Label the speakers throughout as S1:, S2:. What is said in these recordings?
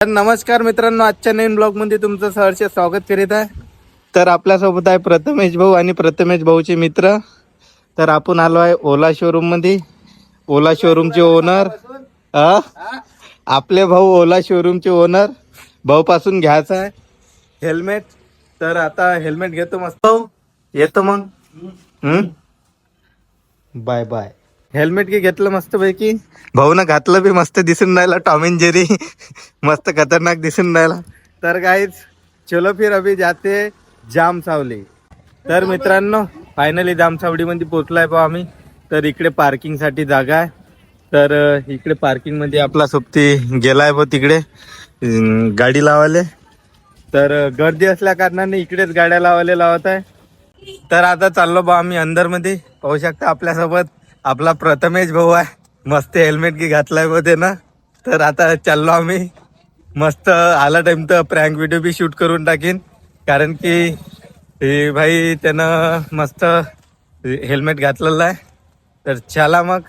S1: तर नमस्कार मित्रांनो आजच्या नवीन ब्लॉगमध्ये तुमचं सहर्ष स्वागत करीत आहे. तर आपल्यासोबत आहे प्रथमेश भाऊ आणि प्रथमेश भाऊचे मित्र. तर आपण आलो आहे ओला शोरूममध्ये ओला शोरूमचे ओनर आपले भाऊ ओला शोरूमचे ओनर भाऊ पासून घ्यायचं आहे. हेल्मेट तर आता हेल्मेट घेतो मस्त. भाऊ येतो मग. Bye bye. हेल्मेट की घेतलं मस्त पैकी भाऊनं घातलं बी मस्त दिसून राहिला टॉम अँड जेरी मस्त खतरनाक दिसून राहिला. तर काहीच चलो फिर अभी जाते जाम सावली. तर मित्रांनो फायनली जाम सावडीमध्ये पोचलाय पहा आम्ही. तर इकडे पार्किंगसाठी जागा आहे. तर इकडे पार्किंगमध्ये आपला सोबती गेलाय बघ तिकडे. गाडी लावायला. तर गर्दी असल्या कारणाने इकडेच गाड्या लावायला लावत आहे. तर आता चाललो बा आम्ही अंदरमध्ये पाहू शकता आपल्यासोबत. आपला प्रथमेश भाऊ आहे. मस्त हेल्मेट की घातलाय बघ ना तर आता चाललो आम्ही. मस्त आला टाइम तर प्रँक व्हिडिओ बी शूट करून टाकीन. कारण की हे भाई त्यानं मस्त हेल्मेट घातलेलं आहे. तर चला मग.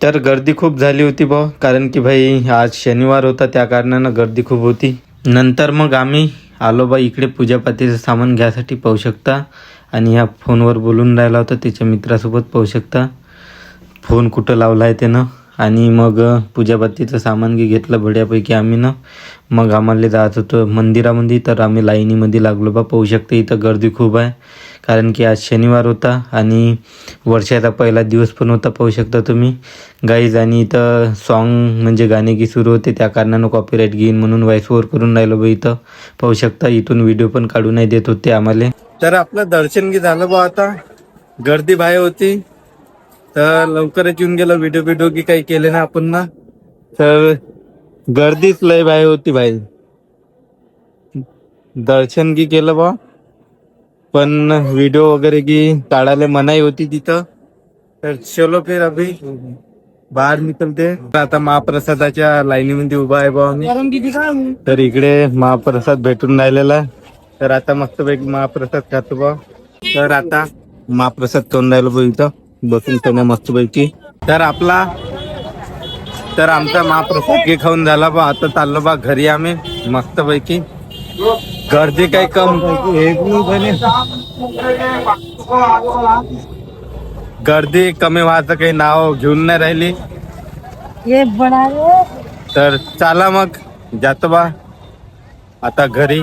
S1: तर गर्दी खूप झाली होती भाऊ. कारण की भाई आज शनिवार होता. त्या कारणानं गर्दी खूप होती. नंतर मग आम्ही आलो बा इकडे पूजापातीचं सामान घ्यायसाठी पाहू शकता. आणि ह्या फोनवर बोलून राहिला होता त्याच्या मित्रासोबत पाहू शकता. फोन कुठं लावला आहे त्यानं? आणि मग पूजापातीचं सामान घे घेतलं बड्यापैकी आम्ही ना मग आम्हाला जात होतं मंदिरामध्ये तर आम्ही लाईनीमध्ये लागलो बा पाहू शकते इथं गर्दी खूप आहे. कारण की आज शनिवार होता आणि वर्षाचा पहिला दिवस पण होता पाहू शकता तुम्ही. गाईज आणि इथं सॉन्ग म्हणजे गाणे की सुरू होते त्या कारणानं कॉपीराईट घेईन म्हणून व्हॉइस ओव्हर करून राहिलो बा इथं. पाहू शकता इथून व्हिडिओ पण काढू नाही देत होते आम्हाला. तर आपलं दर्शन घे झालं बा आता. गर्दी बाहेर होती. तर लवकरच येऊन गेलो व्हिडिओ व्हिडिओ की काही केले ना आपण ना. तर गर्दीच लय बाहेर होती भाई दर्शन की केलं बा. पण व्हिडिओ वगैरे की काढायला मनाई होती तिथं. तर चलो फिर अभी. बाहेर निकलते. आता महाप्रसादाच्या लाईनीमध्ये उभा आहे बा तर इकडे महाप्रसाद भेटून राहिलेला तर आता मस्त महाप्रसाद खातो बा. तर आता महाप्रसाद खाऊन राहिलो बघ इथं. बसून त्यांना मस्त पैकी तर आपला तर आमचा महाप्रसाद की खाऊन झाला बा. आता चाललो बा घरी आम्ही मस्त पैकी गर्दी काही कम गर्दी कमी व्हायचं काही नाव घेऊन नाही राहिली. तर चला मग जातो बा. आता घरी.